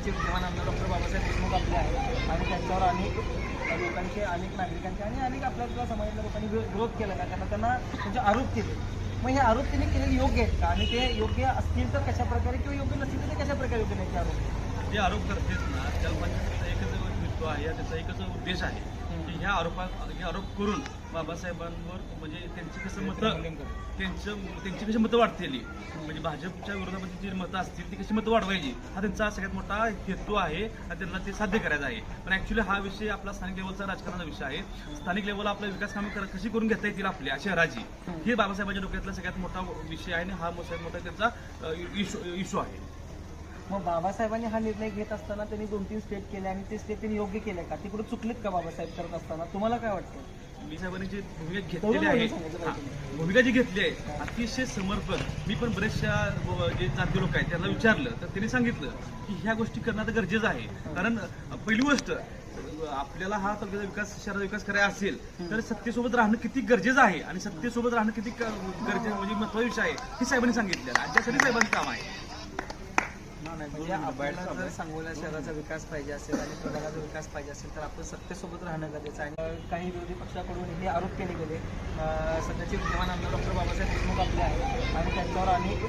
सध्याचे विद्यमान आमदार डॉक्टर बाबासाहेब देशमुख आपले आहेत. आणि त्यांच्यावर अनेक लोकांचे अनेक नागरिकांचे आणि अनेक आपल्या समाजातल्या लोकांनी विरोध केला का त्यांना त्यांना म्हणजे आरोप केले. मग हे आरोप त्यांनी केलेले योग्य आहेत का? आणि ते योग्य असतील तर कशा प्रकारे किंवा योग्य नसतील तर ते कशा प्रकारे योग्य नाही ते आरोप? जे आरोप करतेच ना जलपंचायतीचा एकच हेतू आहे या त्याचा एकच उद्देश आहे. ह्या आरोपा हे आरोप करून बाबासाहेबांवर म्हणजे त्यांची कसं मतं त्यांचं त्यांची कशी मतं वाढतील? म्हणजे भाजपच्या विरोधामध्ये जी मतं असतील ती कशी मतं वाढवायची? हा त्यांचा सगळ्यात मोठा हेतू आहे आणि त्यांना ते साध्य करायचं आहे. पण ऍक्च्युली हा विषय आपला स्थानिक लेवलचा राजकारणाचा विषय आहे. स्थानिक लेवलला आपल्या विकास कामे कशी करून घेता येतील आपल्या शहराची? ही बाबासाहेबांच्या डोक्यातला सगळ्यात मोठा विषय आहे आणि हा सगळ्यात मोठा त्यांचा इशू इशू आहे. मग बाबासाहेबांनी हा निर्णय घेत असताना त्यांनी दोन तीन स्टेप केले आणि ते स्टेप त्यांनी योग्य केले का? ते कुठे चुकलेत का बाबासाहेब करत असताना? तुम्हाला काय वाटतं? मी साहेबांनी जी भूमिका घेतलेली आहे हा. भूमिका जी घेतली आहे अतिशय समर्पण. मी पण बरेचशा जे जाती लोक आहेत त्यांना विचारलं. तर त्यांनी सांगितलं की ह्या गोष्टी करणं आता गरजेचं आहे. कारण पहिली गोष्ट आपल्याला हा तालुक्याचा विकास शहराचा विकास करायचा असेल तर सत्तेसोबत राहणं किती गरजेचं आहे? आणि सत्तेसोबत राहणं किती क- गरजेचं म्हणजे महत्त्वाचा विषय आहे हे साहेबांनी सांगितलं. आणि त्यासाठी साहेबांचं काम आहे. म्हणजे आपल्याला जर सांगोला शहराचा विकास पाहिजे असेल आणि प्रभागाचा विकास पाहिजे असेल तर आपण सत्तेसोबत राहणं गरजेचं आहे. आणि काही विरोधी पक्षाकडून हे आरोप केले गेले. अं, सध्याचे विद्यमान आमदार डॉक्टर बाबासाहेब देशमुख आपले आहेत. आणि त्यांच्यावर अनेक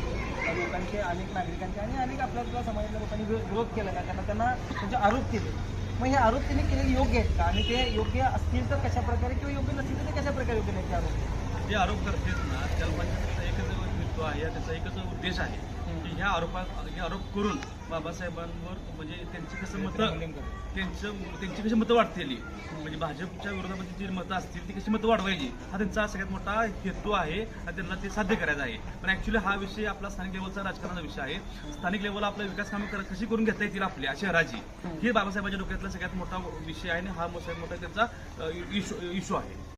लोकांचे अनेक नागरिकांचे आणि अनेक आपल्या समाजातल्या लोकांनी विरो- विरोध केला का त्यांना त्यांना म्हणजे आरोप केले. मग हे आरोप त्यांनी केलेले योग्य आहेत का? आणि ते योग्य असतील तर कशा प्रकारे किंवा योग्य नसतील तर ते कशा प्रकारे योग्य नाही ते आरोप? जे आरोप करतेत ना जलपंचायतीचा एकच हेतू आहे. त्याचा एकच उद्देश आहे. की ह्या आरोपा हे आरोप करून बाबासाहेबांवर म्हणजे त्यांची कसं मतं त्यांचं त्यांची कशी मतं वाढतील? म्हणजे भाजपच्या विरोधामध्ये जी मतं असतील ती कशी मतं वाढवायची? हा त्यांचा सगळ्यात मोठा हेतू आहे आणि त्यांना ते साध्य करायचं आहे. पण ऍक्च्युली हा विषय आपला स्थानिक लेवलचा राजकारणाचा विषय आहे. स्थानिक लेवलला आपल्या विकास कामे कशी करून घेता येतील आपल्या शहराची? ही. बाबासाहेबांच्या डोक्यातला सगळ्यात मोठा विषय आहे आणि हा सगळ्यात मोठा त्यांचा इशू इशू आहे.